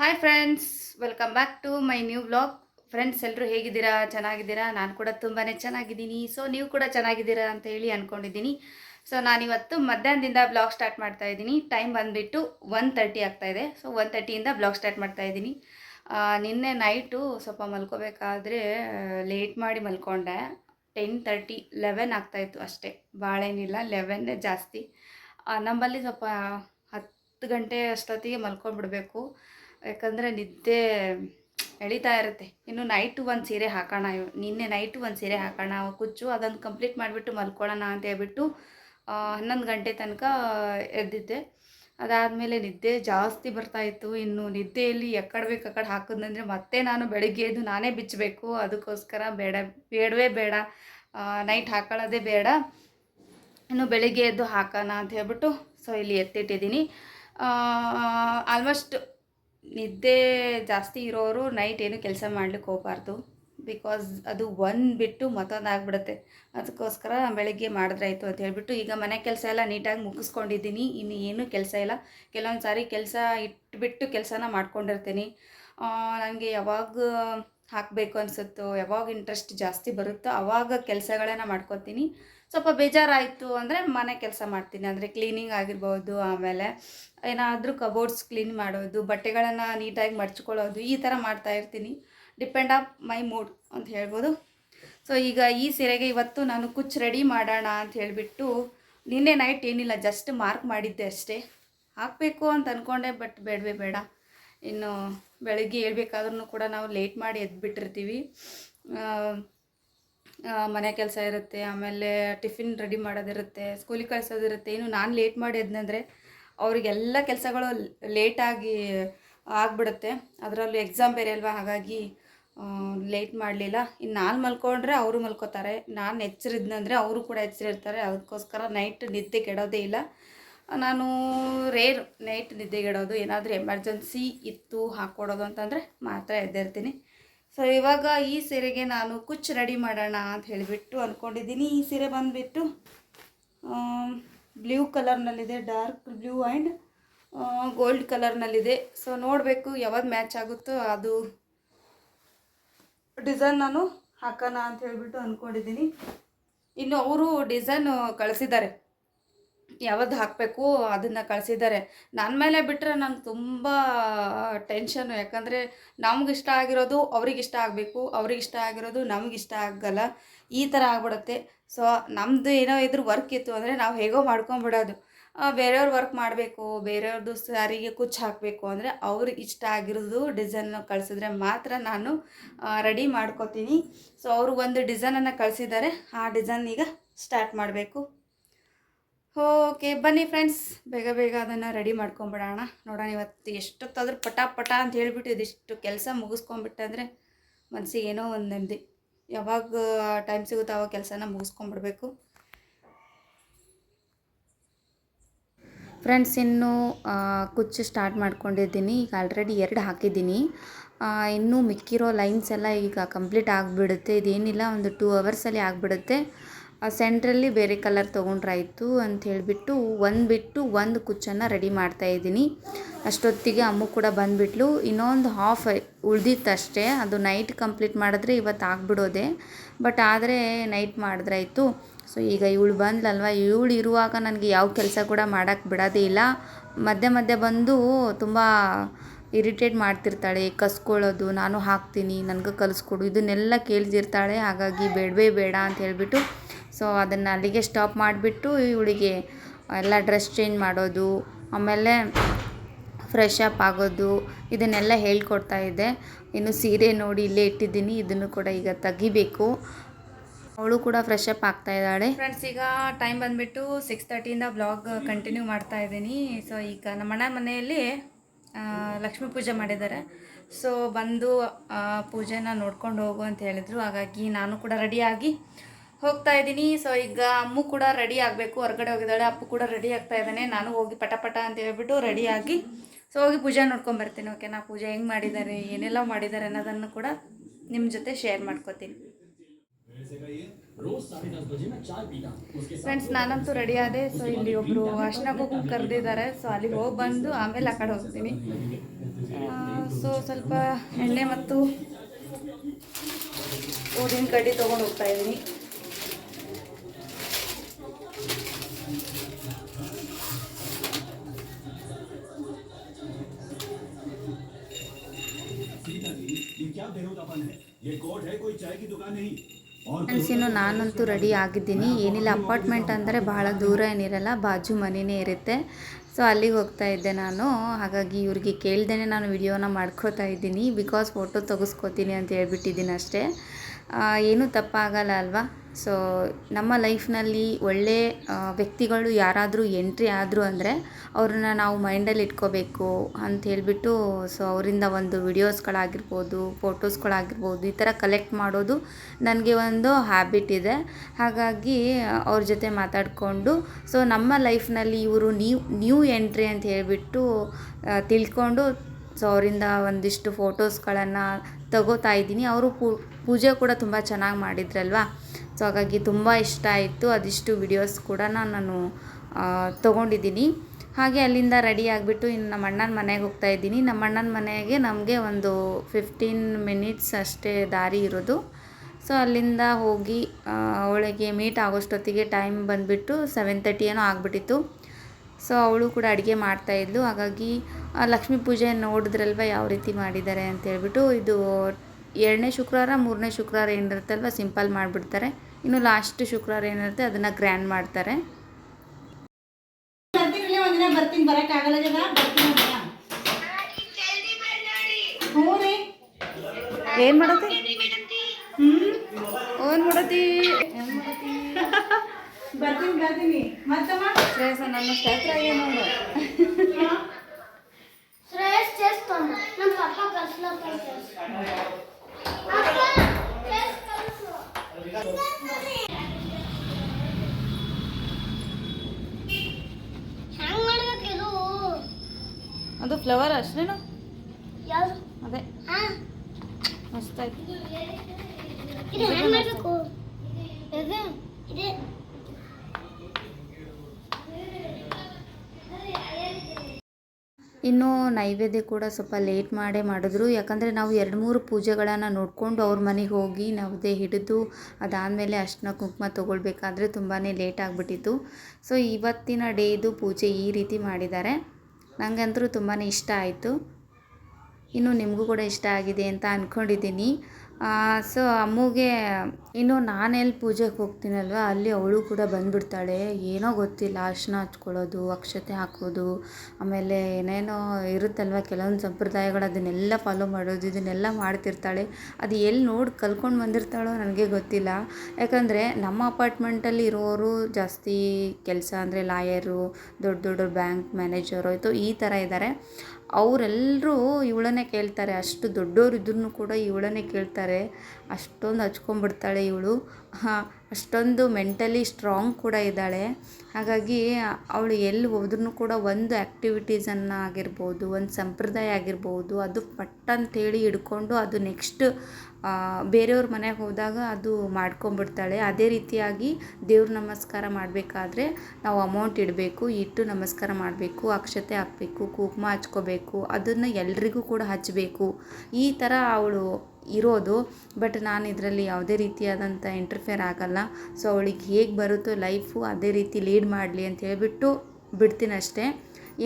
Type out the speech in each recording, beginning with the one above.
Hi friends welcome back to my new blog friends ಎಲ್ಲರೂ ಹೇಗಿದ್ದೀರಾ? ಚೆನ್ನಾಗಿದ್ದೀರಾ? ನಾನು ಕೂಡ ತುಂಬಾ ಚೆನ್ನಾಗಿದ್ದೀನಿ. ಸೊ ನೀವು ಕೂಡ ಚೆನ್ನಾಗಿದ್ದೀರಾ ಅಂತ ಹೇಳಿ ಅಂದ್ಕೊಂಡಿದ್ದೀನಿ ಸೊ ನಾನಿವತ್ತು ಮಧ್ಯಾಹ್ನದಿಂದ ಬ್ಲಾಗ್ ಸ್ಟಾರ್ಟ್ ಮಾಡ್ತಾ ಇದ್ದೀನಿ. ಟೈಮ್ ಬಂದುಬಿಟ್ಟು ಒನ್ ತರ್ಟಿ ಇದೆ. ಸೊ ಒನ್ ತರ್ಟಿಯಿಂದ ಬ್ಲಾಗ್ ಸ್ಟಾರ್ಟ್ ಮಾಡ್ತಾ ಇದ್ದೀನಿ. ನಿನ್ನೆ ನೈಟು ಸ್ವಲ್ಪ ಮಲ್ಕೋಬೇಕಾದ್ರೆ ಲೇಟ್ ಮಾಡಿ ಮಲ್ಕೊಂಡೆ. ಟೆನ್ ತರ್ಟಿ ಲೆವೆನ್ ಆಗ್ತಾಯಿತ್ತು ಅಷ್ಟೇ. ಭಾಳೇನಿಲ್ಲ ಲೆವೆನ್ನೇ ಜಾಸ್ತಿ. ನಮ್ಮಲ್ಲಿ ಸ್ವಲ್ಪ ಹತ್ತು ಗಂಟೆ ಅಷ್ಟೊತ್ತಿಗೆ ಮಲ್ಕೊಂಡ್ಬಿಡ್ಬೇಕು. ಯಾಕಂದರೆ ನಿದ್ದೆ ಎಳಿತಾ ಇರುತ್ತೆ. ಇನ್ನು ನೈಟು ಒಂದು ಸೀರೆ ಹಾಕೋಣ ನಿನ್ನೆ ನೈಟು ಒಂದು ಸೀರೆ ಹಾಕೋಣ, ಕುಚ್ಚು ಅದೊಂದು ಕಂಪ್ಲೀಟ್ ಮಾಡಿಬಿಟ್ಟು ಮಲ್ಕೊಳ್ಳೋಣ ಅಂತ ಹೇಳ್ಬಿಟ್ಟು ಹನ್ನೊಂದು ಗಂಟೆ ತನಕ ಎದ್ದಿದ್ದೆ. ಅದಾದಮೇಲೆ ನಿದ್ದೆ ಜಾಸ್ತಿ ಬರ್ತಾಯಿತ್ತು ಇನ್ನು ನಿದ್ದೆಯಲ್ಲಿ ಎಕ್ಕಡೆ ಬೇಕು ಆ ಕಡೆ ಹಾಕಿದ್ನಂದರೆ ಮತ್ತೆ ನಾನು ಬೆಳಗ್ಗೆ ಎದ್ದು ನಾನೇ ಬಿಚ್ಚಬೇಕು ಅದಕ್ಕೋಸ್ಕರ ಬೇಡ, ಬೇಡವೇ ಬೇಡ. ನೈಟ್ ಹಾಕೊಳ್ಳೋದೇ ಬೇಡ. ಇನ್ನು ಬೆಳಿಗ್ಗೆ ಎದ್ದು ಹಾಕೋಣ ಅಂತ ಹೇಳ್ಬಿಟ್ಟು ಸೊ ಇಲ್ಲಿ ಎತ್ತಿಟ್ಟಿದ್ದೀನಿ. ಆಲ್ಮೋಸ್ಟ್ ನಿದ್ದೆ ಜಾಸ್ತಿ ಇರೋರು ನೈಟ್ ಏನು ಕೆಲಸ ಮಾಡ್ಲಿಕ್ಕೆ ಹೋಗಬಾರ್ದು. ಬಿಕಾಸ್ ಅದು ಒಂದು ಬಿಟ್ಟು ಮತ್ತೊಂದು ಆಗಿಬಿಡುತ್ತೆ. ಅದಕ್ಕೋಸ್ಕರ ಬೆಳಗ್ಗೆ ಮಾಡಿದ್ರಾಯಿತು ಅಂತ ಹೇಳಿಬಿಟ್ಟು ಈಗ ಮನೆ ಕೆಲಸ ಎಲ್ಲ ನೀಟಾಗಿ ಮುಗಿಸ್ಕೊಂಡಿದ್ದೀನಿ. ಇನ್ನು ಏನೂ ಕೆಲಸ ಇಲ್ಲ. ಕೆಲವೊಂದು ಸಾರಿ ಕೆಲಸ ಇಟ್ಬಿಟ್ಟು ಕೆಲಸನ ಮಾಡ್ಕೊಂಡಿರ್ತೀನಿ. ನನಗೆ ಯಾವಾಗ ಹಾಕಬೇಕು ಅನಿಸುತ್ತೋ, ಯಾವಾಗ ಇಂಟ್ರೆಸ್ಟ್ ಜಾಸ್ತಿ ಬರುತ್ತೋ ಆವಾಗ ಕೆಲಸಗಳನ್ನ ಮಾಡ್ಕೊತೀನಿ. ಸ್ವಲ್ಪ ಬೇಜಾರಾಯಿತು ಅಂದರೆ ಮನೆ ಕೆಲಸ ಮಾಡ್ತೀನಿ. ಅಂದರೆ ಕ್ಲೀನಿಂಗ್ ಆಗಿರ್ಬೋದು, ಆಮೇಲೆ ಏನಾದರೂ ಕಬೋರ್ಡ್ಸ್ ಕ್ಲೀನ್ ಮಾಡೋದು, ಬಟ್ಟೆಗಳನ್ನು ನೀಟಾಗಿ ಮಡ್ಚ್ಕೊಳ್ಳೋದು, ಈ ಥರ ಮಾಡ್ತಾ ಇರ್ತೀನಿ. ಡಿಪೆಂಡ್ ಆಫ್ ಮೈ ಮೂಡ್ ಅಂತ ಹೇಳ್ಬೋದು. ಸೊ ಈಗ ಈ ಸೀರೆಗೆ ಇವತ್ತು ನಾನು ಕುಚ್ ರೆಡಿ ಮಾಡೋಣ ಅಂತ ಹೇಳಿಬಿಟ್ಟು ನಿನ್ನೆ ನೈಟ್ ಏನಿಲ್ಲ ಜಸ್ಟ್ ಮಾರ್ಕ್ ಮಾಡಿದ್ದೆ ಅಷ್ಟೇ. ಹಾಕಬೇಕು ಅಂತ ಅಂದ್ಕೊಂಡೆ ಬಟ್ ಬೇಡವೇ ಬೇಡ. ಇನ್ನು ಬೆಳಗ್ಗೆ ಹೇಳ್ಬೇಕಾದ್ರೂ ಕೂಡ ನಾವು ಲೇಟ್ ಮಾಡಿ ಆ, ಮನೆ ಕೆಲಸ ಇರುತ್ತೆ ಆಮೇಲೆ ಟಿಫಿನ್ ರೆಡಿ ಮಾಡೋದಿರುತ್ತೆ ಸ್ಕೂಲಿಗೆ ಕಳಿಸೋದಿರುತ್ತೆ. ಇನ್ನು ನಾನು ಲೇಟ್ ಮಾಡಿ ಎದ್ನಂದರೆ ಅವರಿಗೆಲ್ಲ ಕೆಲಸಗಳು ಲೇಟಾಗಿ ಆಗಿಬಿಡುತ್ತೆ. ಅದರಲ್ಲೂ ಎಕ್ಸಾಮ್ ಬೇರೆ ಅಲ್ವಾ? ಹಾಗಾಗಿ ಲೇಟ್ ಮಾಡಲಿಲ್ಲ. ಇನ್ನು ನಾನು ಮಲ್ಕೊಂಡ್ರೆ ಅವರು ಮಲ್ಕೋತಾರೆ. ನಾನು ಎಚ್ಚರಿದ್ನಂದರೆ ಅವರು ಕೂಡ ಎಚ್ಚರಿರ್ತಾರೆ. ಅದಕ್ಕೋಸ್ಕರ ನೈಟ್ ನಿದ್ದೆ ಕೆಡೋದೇ ಇಲ್ಲ. ನಾನು ರೇರ್ ನೈಟ್ ನಿದ್ದೆಗೆಡೋದು ಏನಾದರೂ ಎಮರ್ಜೆನ್ಸಿ ಇತ್ತು ಹಾಕ್ಕೊಡೋದು ಅಂತಂದರೆ ಮಾತ್ರ ಎದ್ದಿರ್ತೀನಿ ಸೊ ಇವಾಗ ಈ ಸೀರೆಗೆ ನಾನು ಕುಚ್ ರೆಡಿ ಮಾಡೋಣ ಅಂತ ಹೇಳಿಬಿಟ್ಟು ಅಂದ್ಕೊಂಡಿದ್ದೀನಿ ಈ ಸೀರೆ ಬಂದುಬಿಟ್ಟು ಬ್ಲೂ ಕಲರ್ನಲ್ಲಿದೆ ಡಾರ್ಕ್ ಬ್ಲೂ ಆ್ಯಂಡ್ ಗೋಲ್ಡ್ ಕಲರ್ನಲ್ಲಿದೆ ಸೊ ನೋಡಬೇಕು ಯಾವಾಗ ಮ್ಯಾಚ್ ಆಗುತ್ತೋ ಅದು ಡಿಸೈನ್ ನಾನು ಹಾಕೋಣ ಅಂತ ಹೇಳಿಬಿಟ್ಟು ಅಂದ್ಕೊಂಡಿದ್ದೀನಿ ಇನ್ನು ಅವರು ಡಿಸೈನ್ ಕಳಿಸಿದ್ದಾರೆ. ಯಾವ್ದು ಹಾಕಬೇಕು ಅದನ್ನು ಕಳಿಸಿದ್ದಾರೆ. ನನ್ನ ಮೇಲೆ ಬಿಟ್ಟರೆ ನಾನು ತುಂಬ ಟೆನ್ಷನ್ನು ಯಾಕಂದರೆ ನಮಗಿಷ್ಟ ಆಗಿರೋದು ಅವ್ರಿಗೆ ಇಷ್ಟ ಆಗಬೇಕು, ಅವ್ರಿಗೆ ಇಷ್ಟ ಆಗಿರೋದು ನಮ್ಗೆ ಇಷ್ಟ ಆಗಲ್ಲ. ಈ ಥರ ಆಗ್ಬಿಡುತ್ತೆ. ಸೊ ನಮ್ಮದು ಏನೋ ಇದ್ರ ವರ್ಕ್ ಇತ್ತು ಅಂದರೆ ನಾವು ಹೇಗೋ ಮಾಡ್ಕೊಂಬಿಡೋದು. ಬೇರೆಯವ್ರ ವರ್ಕ್ ಮಾಡಬೇಕು ಬೇರೆಯವ್ರದ್ದು ಸ್ಯಾರಿಗೆ ಕುಚ್ಚು ಹಾಕಬೇಕು ಅಂದರೆ ಅವ್ರಿಗೆ ಇಷ್ಟ ಆಗಿರೋದು ಡಿಸೈನ್ ಕಳಿಸಿದ್ರೆ ಮಾತ್ರ ನಾನು ರೆಡಿ ಮಾಡ್ಕೋತೀನಿ. ಸೊ ಅವರು ಒಂದು ಡಿಸೈನನ್ನು ಕಳಿಸಿದ್ದಾರೆ. ಆ ಡಿಸೈನ್ ಈಗ ಸ್ಟಾರ್ಟ್ ಮಾಡಬೇಕು. ಓಕೆ, ಬನ್ನಿ ಫ್ರೆಂಡ್ಸ್ ಬೇಗ ಬೇಗ ಅದನ್ನು ರೆಡಿ ಮಾಡ್ಕೊಂಬಿಡೋಣ. ನೋಡೋಣ ಇವತ್ತು ಎಷ್ಟೊತ್ತಾದ್ರೂ ಪಟ ಪಟ ಅಂತ ಹೇಳಿಬಿಟ್ಟು ಇದಿಷ್ಟು ಕೆಲಸ ಮುಗಿಸ್ಕೊಂಬಿಟ್ಟೆ ಅಂದರೆ ಮನಸ್ಸಿಗೆ ಏನೋ ಒಂದು ನೆಮ್ಮದಿ. ಯಾವಾಗ ಟೈಮ್ ಸಿಗುತ್ತೋ ಆವಾಗ ಕೆಲಸನ ಮುಗಿಸ್ಕೊಂಬಿಡ್ಬೇಕು. ಫ್ರೆಂಡ್ಸ್ ಇನ್ನು ಕುಚ್ಚು ಸ್ಟಾರ್ಟ್ ಮಾಡ್ಕೊಂಡಿದ್ದೀನಿ. ಈಗ ಆಲ್ರೆಡಿ ಎರಡು ಹಾಕಿದ್ದೀನಿ. ಇನ್ನೂ ಮಿಕ್ಕಿರೋ ಲೈನ್ಸ್ ಎಲ್ಲ ಈಗ ಕಂಪ್ಲೀಟ್ ಆಗಿಬಿಡುತ್ತೆ. ಇದೇನಿಲ್ಲ, ಒಂದು ಟೂ ಅವರ್ಸಲ್ಲಿ ಆಗಿಬಿಡುತ್ತೆ. ಸೆಂಟ್ರಲ್ಲಿ ಬೇರೆ ಕಲರ್ ತೊಗೊಂಡ್ರಾಯ್ತು ಅಂತ ಹೇಳಿಬಿಟ್ಟು ಒಂದು ಬಿಟ್ಟು ಒಂದು ಕುಚ್ಚನ್ನು ರೆಡಿ ಮಾಡ್ತಾ ಇದ್ದೀನಿ. ಅಷ್ಟೊತ್ತಿಗೆ ಅಮ್ಮು ಕೂಡ ಬಂದುಬಿಟ್ಲು. ಇನ್ನೊಂದು ಹಾಫ್ ಉಳ್ದಿತ್ತಷ್ಟೇ. ಅದು ನೈಟ್ ಕಂಪ್ಲೀಟ್ ಮಾಡಿದ್ರೆ ಇವತ್ತು ಆಗಿಬಿಡೋದೆ. ಬಟ್ ಆದರೆ ನೈಟ್ ಮಾಡಿದ್ರಾಯ್ತು. ಸೊ ಈಗ ಇವಳು ಬಂದ್ಲಲ್ವ? ಇವಳು ಇರುವಾಗ ನನಗೆ ಯಾವ ಕೆಲಸ ಕೂಡ ಮಾಡೋಕ್ಕೆ ಬಿಡೋದೇ ಇಲ್ಲ. ಮಧ್ಯೆ ಮಧ್ಯೆ ಬಂದು ತುಂಬ ಇರಿಟೇಟ್ ಮಾಡ್ತಿರ್ತಾಳೆ. ಕಸ್ಕೊಳ್ಳೋದು ನಾನು ಹಾಕ್ತೀನಿ, ನನಗೆ ಕಲಿಸ್ಕೊಡು, ಇದನ್ನೆಲ್ಲ ಕೇಳ್ತಿರ್ತಾಳೆ ಹಾಗಾಗಿ ಬೇಡವೇ ಬೇಡ ಅಂತ ಹೇಳ್ಬಿಟ್ಟು ಸೊ ಅದನ್ನು ಅಲ್ಲಿಗೆ ಸ್ಟಾಪ್ ಮಾಡಿಬಿಟ್ಟು ಇವಳಿಗೆ ಎಲ್ಲ ಡ್ರೆಸ್ ಚೇಂಜ್ ಮಾಡೋದು, ಆಮೇಲೆ ಫ್ರೆಶ್ ಅಪ್ ಆಗೋದು, ಇದನ್ನೆಲ್ಲ ಹೇಳ್ಕೊಡ್ತಾ ಇದ್ದೆ ಇನ್ನು ಸೀರೆ ನೋಡಿ ಇಲ್ಲೇ ಇಟ್ಟಿದ್ದೀನಿ, ಇದನ್ನು ಕೂಡ ಈಗ ತೆಗಿಬೇಕು. ಅವಳು ಕೂಡ ಫ್ರೆಶ್ ಅಪ್ ಆಗ್ತಾ ಇದ್ದಾಳೆ. ಫ್ರೆಂಡ್ಸ್ ಈಗ ಟೈಮ್ ಬಂದುಬಿಟ್ಟು ಸಿಕ್ಸ್ ತರ್ಟಿಯಿಂದ ಬ್ಲಾಗ್ ಕಂಟಿನ್ಯೂ ಮಾಡ್ತಾ ಇದ್ದೀನಿ. ಸೊ ಈಗ ನಮ್ಮ ಅಣ್ಣ ಮನೆಯಲ್ಲಿ ಲಕ್ಷ್ಮೀ ಪೂಜೆ ಮಾಡಿದ್ದಾರೆ. ಸೊ ಬಂದು ಪೂಜೆನ ನೋಡ್ಕೊಂಡು ಹೋಗು ಅಂತ ಹೇಳಿದರು. ಹಾಗಾಗಿ ನಾನು ಕೂಡ ರೆಡಿಯಾಗಿ ಹೋಗ್ತಾ ಇದ್ದೀನಿ. ಸೊ ಈಗ ಅಮ್ಮು ಕೂಡ ರೆಡಿ ಆಗಬೇಕು. ಹೊರಗಡೆ ಹೋಗಿದ್ದಾಳೆ. ಅಪ್ಪು ಕೂಡ ರೆಡಿ ಆಗ್ತಾ ಇದ್ದಾನೆ. ನಾನು ಹೋಗಿ ಪಟ ಪಟ ಅಂತ ಹೇಳ್ಬಿಟ್ಟು ರೆಡಿಯಾಗಿ ಸೊ ಹೋಗಿ ಪೂಜೆ ನೋಡ್ಕೊಂಡು ಬರ್ತೀನಿ. ಓಕೆನಾ ಪೂಜೆ ಹೆಂಗೆ ಮಾಡಿದ್ದಾರೆ, ಏನೆಲ್ಲ ಮಾಡಿದ್ದಾರೆ ಅನ್ನೋದನ್ನು ಕೂಡ ನಿಮ್ಮ ಜೊತೆ ಶೇರ್ ಮಾಡ್ಕೋತೀನಿ. ಫ್ರೆಂಡ್ಸ್ ನಾನಂತೂ ರೆಡಿ ಆದೆ. ಸೊ ಇಲ್ಲಿ ಒಬ್ಬರು ಅರ್ಶನಗೂ ಕರೆದಿದ್ದಾರೆ. ಸೊ ಅಲ್ಲಿಗೆ ಹೋಗಿ ಬಂದು ಆಮೇಲೆ ಆ ಕಡೆ ಹೋಗ್ತೀನಿ. ಸೊ ಸ್ವಲ್ಪ ಎಣ್ಣೆ ಮತ್ತು ಊರಿನ ಕಡ್ಡಿ ತೊಗೊಂಡು ಹೋಗ್ತಾ ಇದ್ದೀನಿ. ಫ್ರೆಂಡ್ಸ್ ನಾನಂತೂ ರೆಡಿ ಆಗಿದ್ದೀನಿ ಏನಿಲ್ಲ ಅಪಾರ್ಟ್ಮೆಂಟ್ ಅಂದರೆ ಬಹಳ ದೂರ ಏನಿರಲ್ಲ ಬಾಜು ಮನೆಯೇ ಇರುತ್ತೆ ಸೊ ಅಲ್ಲಿಗೆ ಹೋಗ್ತಾ ಇದ್ದೆ ನಾನು ಹಾಗಾಗಿ ಇವ್ರಿಗೆ ಕೇಳ್ದೇ ನಾನು ವಿಡಿಯೋನ ಮಾಡ್ಕೋತಾ ಇದ್ದೀನಿ ಬಿಕಾಸ್ ಫೋಟೋ ತೆಗೆಸ್ಕೋತೀನಿ ಅಂತ ಹೇಳ್ಬಿಟ್ಟಿದ್ದೀನಿ ಅಷ್ಟೇ. ಏನೂ ತಪ್ಪಾಗಲ್ಲ ಅಲ್ವಾ? ಸೊ ನಮ್ಮ ಲೈಫ್ನಲ್ಲಿ ಒಳ್ಳೆ ವ್ಯಕ್ತಿಗಳು ಯಾರಾದರೂ ಎಂಟ್ರಿ ಆದರೂ ಅಂದರೆ ಅವ್ರನ್ನ ನಾವು ಮೈಂಡಲ್ಲಿ ಇಟ್ಕೋಬೇಕು ಅಂತ ಹೇಳಿಬಿಟ್ಟು ಸೊ ಅವರಿಂದ ಒಂದು ವಿಡಿಯೋಸ್ಗಳಾಗಿರ್ಬೋದು, ಫೋಟೋಸ್ಗಳಾಗಿರ್ಬೋದು, ಈ ಥರ ಕಲೆಕ್ಟ್ ಮಾಡೋದು ನನಗೆ ಒಂದು ಹ್ಯಾಬಿಟ್ ಇದೆ. ಹಾಗಾಗಿ, ಅವ್ರ ಜೊತೆ ಮಾತಾಡಿಕೊಂಡು ಸೊ ನಮ್ಮ ಲೈಫ್ನಲ್ಲಿ ಇವರು ನ್ಯೂ ನ್ಯೂ ಎಂಟ್ರಿ ಅಂತ ಹೇಳಿಬಿಟ್ಟು ತಿಳ್ಕೊಂಡು ಸೊ ಅವರಿಂದ ಒಂದಿಷ್ಟು ಫೋಟೋಸ್ಗಳನ್ನು ತಗೋತಾ ಇದ್ದೀನಿ. ಅವರು ಪೂಜೆ ಕೂಡ ತುಂಬ ಚೆನ್ನಾಗಿ ಮಾಡಿದ್ರಲ್ವಾ? ಸೊ ಹಾಗಾಗಿ ತುಂಬ ಇಷ್ಟ ಆಯಿತು. ಅದಿಷ್ಟು ವಿಡಿಯೋಸ್ ಕೂಡ ನಾನು ತೊಗೊಂಡಿದ್ದೀನಿ. ಹಾಗೆ ಅಲ್ಲಿಂದ ರೆಡಿ ಆಗಿಬಿಟ್ಟು ಇನ್ನು ನಮ್ಮ ಅಣ್ಣನ ಮನೆಗೆ ಹೋಗ್ತಾ ಇದ್ದೀನಿ. ನಮ್ಮ ಅಣ್ಣನ ಮನೆಗೆ ನಮಗೆ ಒಂದು ಫಿಫ್ಟೀನ್ ಮಿನಿಟ್ಸ್ ಅಷ್ಟೇ ದಾರಿ ಇರೋದು. ಸೊ ಅಲ್ಲಿಂದ ಹೋಗಿ ಅವಳಿಗೆ ಮೀಟ್ ಆಗೋಷ್ಟೊತ್ತಿಗೆ ಟೈಮ್ ಬಂದುಬಿಟ್ಟು ಸೆವೆನ್ ತರ್ಟಿ ಏನೋ ಆಗಿಬಿಟ್ಟಿತ್ತು. ಸೊ ಅವಳು ಕೂಡ ಅಡುಗೆ ಮಾಡ್ತಾಯಿದ್ಲು ಹಾಗಾಗಿ ಲಕ್ಷ್ಮೀ ಪೂಜೆ ನೋಡಿದ್ರಲ್ವ, ಯಾವ ರೀತಿ ಮಾಡಿದ್ದಾರೆ ಅಂತ ಹೇಳ್ಬಿಟ್ಟು, ಇದು ಎರಡನೇ ಶುಕ್ರವಾರ ಮೂರನೇ ಶುಕ್ರವಾರ ಏನಿರುತ್ತಲ್ವ ಸಿಂಪಲ್ ಮಾಡಿಬಿಡ್ತಾರೆ. ಇನ್ನು ಲಾಸ್ಟ್ ಶುಕ್ರವಾರ ಏನಿರುತ್ತೆ ಅದನ್ನು ಗ್ರ್ಯಾಂಡ್ ಮಾಡ್ತಾರೆ. ಏನು ಮಾಡತ್ತಿ ಏನು ಮಾಡತ್ತಿ ಬರ್ತೀನಿ ಬರ್ತೀನಿ. ಮತ್ತಮ್ಮ? ಶ್ರೇಯಸ ನನ್ನ ಸ್ಟ್ಯಾಕ್ರ ನೋಡು ಫ್ಲವರ್ ಅಷ್ಟೇನು ಅದೇ. ಹಾ. ಮಸ್ತಾಯ್ತು. ಇದು ಹ್ಯಾಂಗ್ ಮಾಡ್ಬೇಕು? ಇದು ಇದೆ. ಇನ್ನು ನೈವೇದ್ಯ ಕೂಡ ಸ್ವಲ್ಪ ಲೇಟ್ ಮಾಡೇ ಮಾಡಿದ್ರು. ಯಾಕಂದರೆ ನಾವು ಎರಡು ಮೂರು ಪೂಜೆಗಳನ್ನು ನೋಡಿಕೊಂಡು ಅವ್ರ ಮನೆಗೆ ಹೋಗಿ ನವದೆ ಹಿಡಿದು ಅದಾದಮೇಲೆ ಅಷ್ಟನ್ನ ಕುಂಕುಮ ತೊಗೊಳ್ಬೇಕಾದ್ರೆ ತುಂಬಾ ಲೇಟ್ ಆಗಿಬಿಟ್ಟಿತ್ತು. ಸೊ ಇವತ್ತಿನ ಡೇದು ಪೂಜೆ ಈ ರೀತಿ ಮಾಡಿದ್ದಾರೆ. ನನಗಂತೂ ತುಂಬಾ ಇಷ್ಟ ಆಯಿತು. ಇನ್ನು ನಿಮಗೂ ಕೂಡ ಇಷ್ಟ ಆಗಿದೆ ಅಂತ ಅಂದ್ಕೊಂಡಿದ್ದೀನಿ ಸೊ ಅಮ್ಮಗೆ ಇನ್ನು ನಾನೆಲ್ಲಿ ಪೂಜೆಗೆ ಹೋಗ್ತೀನಲ್ವ? ಅಲ್ಲಿ ಅವಳು ಕೂಡ ಬಂದುಬಿಡ್ತಾಳೆ. ಏನೋ ಗೊತ್ತಿಲ್ಲ, ಅರ್ಶಿನ ಹಚ್ಕೊಳ್ಳೋದು, ಅಕ್ಷತೆ ಹಾಕೋದು, ಆಮೇಲೆ ಏನೇನೋ ಇರುತ್ತಲ್ವ ಕೆಲವೊಂದು ಸಂಪ್ರದಾಯಗಳು, ಅದನ್ನೆಲ್ಲ ಫಾಲೋ ಮಾಡೋದು, ಇದನ್ನೆಲ್ಲ ಮಾಡ್ತಿರ್ತಾಳೆ. ಅದು ಎಲ್ಲಿ ನೋಡಿ ಕಲ್ತ್ಕೊಂಡು ಬಂದಿರ್ತಾಳೋ ನನಗೆ ಗೊತ್ತಿಲ್ಲ. ಯಾಕಂದರೆ ನಮ್ಮ ಅಪಾರ್ಟ್ಮೆಂಟಲ್ಲಿ ಇರೋರು ಜಾಸ್ತಿ ಕೆಲಸ ಅಂದರೆ ಲಾಯರು, ದೊಡ್ಡ ದೊಡ್ಡ ಬ್ಯಾಂಕ್ ಮ್ಯಾನೇಜರು ಆಯಿತು ಈ ಥರ ಇದ್ದಾರೆ ಅವರೆಲ್ಲರೂ ಇವಳನ್ನೇ ಕೇಳ್ತಾರೆ. ಅಷ್ಟು ದೊಡ್ಡೋರು ಇದ್ರೂ ಕೂಡ ಇವಳನ್ನೇ ಕೇಳ್ತಾರೆ. ಅಷ್ಟೊಂದು ಹಚ್ಕೊಂಡ್ಬಿಡ್ತಾಳೆ ಇವಳು. ಅಷ್ಟೊಂದು ಮೆಂಟಲಿ ಸ್ಟ್ರಾಂಗ್ ಕೂಡ ಇದ್ದಾಳೆ. ಹಾಗಾಗಿ ಅವಳು ಎಲ್ಲಿ ಹೋದ್ರೂ ಕೂಡ ಒಂದು ಆ್ಯಕ್ಟಿವಿಟೀಸನ್ನು ಆಗಿರ್ಬೋದು, ಒಂದು ಸಂಪ್ರದಾಯ ಆಗಿರ್ಬೋದು, ಅದು ಪಟ್ಟಂತೇಳಿ ಹಿಡ್ಕೊಂಡು ಅದು ನೆಕ್ಸ್ಟ್ ಬೇರೆಯವ್ರ ಮನೆಗೆ ಹೋದಾಗ ಅದು ಮಾಡ್ಕೊಂಬಿಡ್ತಾಳೆ. ಅದೇ ರೀತಿಯಾಗಿ ದೇವ್ರ ನಮಸ್ಕಾರ ಮಾಡಬೇಕಾದ್ರೆ ನಾವು ಅಮೌಂಟ್ ಇಡಬೇಕು, ಇಟ್ಟು ನಮಸ್ಕಾರ ಮಾಡಬೇಕು, ಅಕ್ಷತೆ ಹಾಕಬೇಕು, ಕುಂಕುಮ ಹಚ್ಕೋಬೇಕು, ಅದನ್ನು ಎಲ್ರಿಗೂ ಕೂಡ ಹಚ್ಚಬೇಕು ಈ ಥರ ಅವಳು ಇರೋದು. ಬಟ್ ನಾನು ಇದರಲ್ಲಿ ಯಾವುದೇ ರೀತಿಯಾದಂಥ ಇಂಟರ್ಫಿಯರ್ ಆಗಲ್ಲ. ಸೊ ಅವಳಿಗೆ ಹೇಗೆ ಬರುತ್ತೋ ಲೈಫು ಅದೇ ರೀತಿ ಲೀಡ್ ಮಾಡಲಿ ಅಂತ ಹೇಳಿಬಿಟ್ಟು ಬಿಡ್ತೀನಿ ಅಷ್ಟೇ.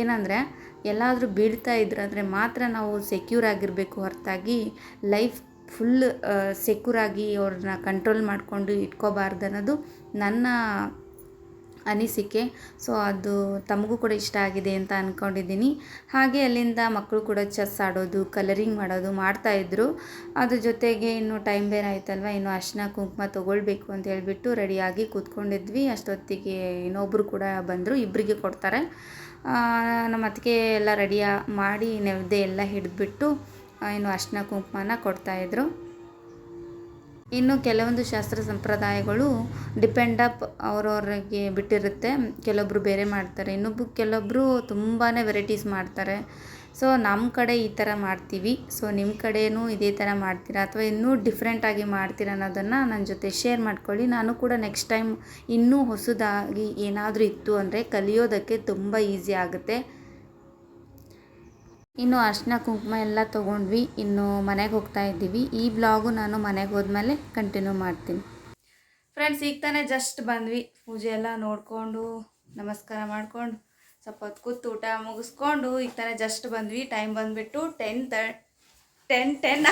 ಏನಂದರೆ, ಎಲ್ಲಾದರೂ ಬೀಳ್ತಾ ಇದ್ರಂದರೆ ಮಾತ್ರ ನಾವು ಸೆಕ್ಯೂರ್ ಆಗಿರಬೇಕು ಹೊರತಾಗಿ. ಲೈಫ್ ಫುಲ್ ಸೆಕ್ಯೂರಾಗಿ ಅವ್ರನ್ನ ಕಂಟ್ರೋಲ್ ಮಾಡಿಕೊಂಡು ಇಟ್ಕೋಬಾರ್ದು ಅನ್ನೋದು ನನ್ನ ಅನಿಸಿಕೆ. ಸೊ, ಅದು ತಮಗೂ ಕೂಡ ಇಷ್ಟ ಆಗಿದೆ ಅಂತ ಅಂದ್ಕೊಂಡಿದ್ದೀನಿ ಹಾಗೆ ಅಲ್ಲಿಂದ ಮಕ್ಕಳು ಕೂಡ ಚೆಸ್ ಆಡೋದು, ಕಲರಿಂಗ್ ಮಾಡೋದು ಮಾಡ್ತಾಯಿದ್ರು ಅದ್ರ ಜೊತೆಗೆ ಇನ್ನು ಟೈಮ್ ಬೇರೆ ಆಯ್ತಲ್ವ, ಇನ್ನು ಅರ್ಶಿನ ಕುಂಕುಮ ತೊಗೊಳ್ಬೇಕು ಅಂತ ಹೇಳಿಬಿಟ್ಟು ರೆಡಿಯಾಗಿ ಕೂತ್ಕೊಂಡಿದ್ವಿ. ಅಷ್ಟೊತ್ತಿಗೆ ಇನ್ನೊಬ್ಬರು ಕೂಡ ಬಂದರು ಇಬ್ಬರಿಗೆ ಕೊಡ್ತಾರೆ. ನಮ್ಮ ಅತ್ತಿಗೆ ಎಲ್ಲ ರೆಡಿಯ ಮಾಡಿ ನೆವ್ದೆ ಎಲ್ಲ ಹಿಡಿದ್ಬಿಟ್ಟು ಇನ್ನು ಅರ್ಶಿನ ಕುಂಕುಮನ ಕೊಡ್ತಾಯಿದ್ರು ಇನ್ನು ಕೆಲವೊಂದು ಶಾಸ್ತ್ರ ಸಂಪ್ರದಾಯಗಳು ಡಿಪೆಂಡ್ ಅಪ್ ಅವ್ರವ್ರಿಗೆ ಬಿಟ್ಟಿರುತ್ತೆ. ಕೆಲವೊಬ್ಬರು ಬೇರೆ ಮಾಡ್ತಾರೆ ಇನ್ನೊಬ್ಬರು ಕೆಲವೊಬ್ಬರು ತುಂಬಾ ವೆರೈಟೀಸ್ ಮಾಡ್ತಾರೆ. ಸೊ ನಮ್ಮ ಕಡೆ ಈ ಥರ ಮಾಡ್ತೀವಿ. ಸೊ ನಿಮ್ಮ ಕಡೆಯೂ ಇದೇ ಥರ ಮಾಡ್ತೀರಾ ಅಥವಾ ಇನ್ನೂ ಡಿಫ್ರೆಂಟಾಗಿ ಮಾಡ್ತೀರಾ ಅನ್ನೋದನ್ನು ನನ್ನ ಜೊತೆ ಶೇರ್ ಮಾಡ್ಕೊಳ್ಳಿ. ನಾನು ಕೂಡ ನೆಕ್ಸ್ಟ್ ಟೈಮ್ ಇನ್ನೂ ಹೊಸದಾಗಿ ಏನಾದರೂ ಇತ್ತು ಅಂದರೆ ಕಲಿಯೋದಕ್ಕೆ ತುಂಬ ಈಸಿ ಆಗುತ್ತೆ. ಇನ್ನು ಅರ್ಶಿನ ಕುಂಕುಮ ಎಲ್ಲ ತೊಗೊಂಡ್ವಿ. ಇನ್ನು ಮನೆಗೆ ಹೋಗ್ತಾ ಇದ್ದೀವಿ. ಈ ಬ್ಲಾಗು ನಾನು ಮನೆಗೆ ಹೋದ್ಮೇಲೆ ಕಂಟಿನ್ಯೂ ಮಾಡ್ತೀನಿ. ಫ್ರೆಂಡ್ಸ್ ಈಗ ತಾನೇ ಜಸ್ಟ್ ಬಂದ್ವಿ. ಪೂಜೆ ಎಲ್ಲ ನೋಡಿಕೊಂಡು, ನಮಸ್ಕಾರ ಮಾಡಿಕೊಂಡು, ಸ್ವಲ್ಪ ಹೊತ್ತು ಕೂತು ಊಟ ಮುಗಿಸ್ಕೊಂಡು, ಈಗ ತಾನೇ ಜಸ್ಟ್ ಬಂದ್ವಿ. ಟೈಮ್ ಬಂದುಬಿಟ್ಟು ಟೆನ್ ತ ಟೆನ್ ಟೆನ್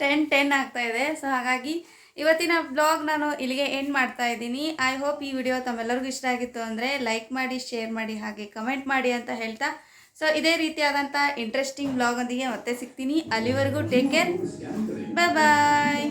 ಟೆನ್ ಟೆನ್ ಆಗ್ತಾ ಇದೆ. ಸೊ ಹಾಗಾಗಿ ಇವತ್ತಿನ ಬ್ಲಾಗ್ ನಾನು ಇಲ್ಲಿಗೆ ಎಂಡ್ ಮಾಡ್ತಾ ಇದ್ದೀನಿ. ಐ ಹೋಪ್ ಈ ವಿಡಿಯೋ ತಮ್ಮೆಲ್ಲರಿಗೂ ಇಷ್ಟ ಆಗಿತ್ತು ಅಂದರೆ ಲೈಕ್ ಮಾಡಿ ಶೇರ್ ಮಾಡಿ, ಹಾಗೆ ಕಮೆಂಟ್ ಮಾಡಿ ಅಂತ ಹೇಳ್ತಾ ಸೊ ಇದೇ ರೀತಿಯಾದಂಥ ಇಂಟ್ರೆಸ್ಟಿಂಗ್ ಬ್ಲಾಗ್ೊಂದಿಗೆ ಮತ್ತೆ ಸಿಗ್ತೀನಿ. ಅಲ್ಲಿವರೆಗೂ ಟೇಕ್ ಕೇರ್ ಬಾಯ್ ಬಾಯ್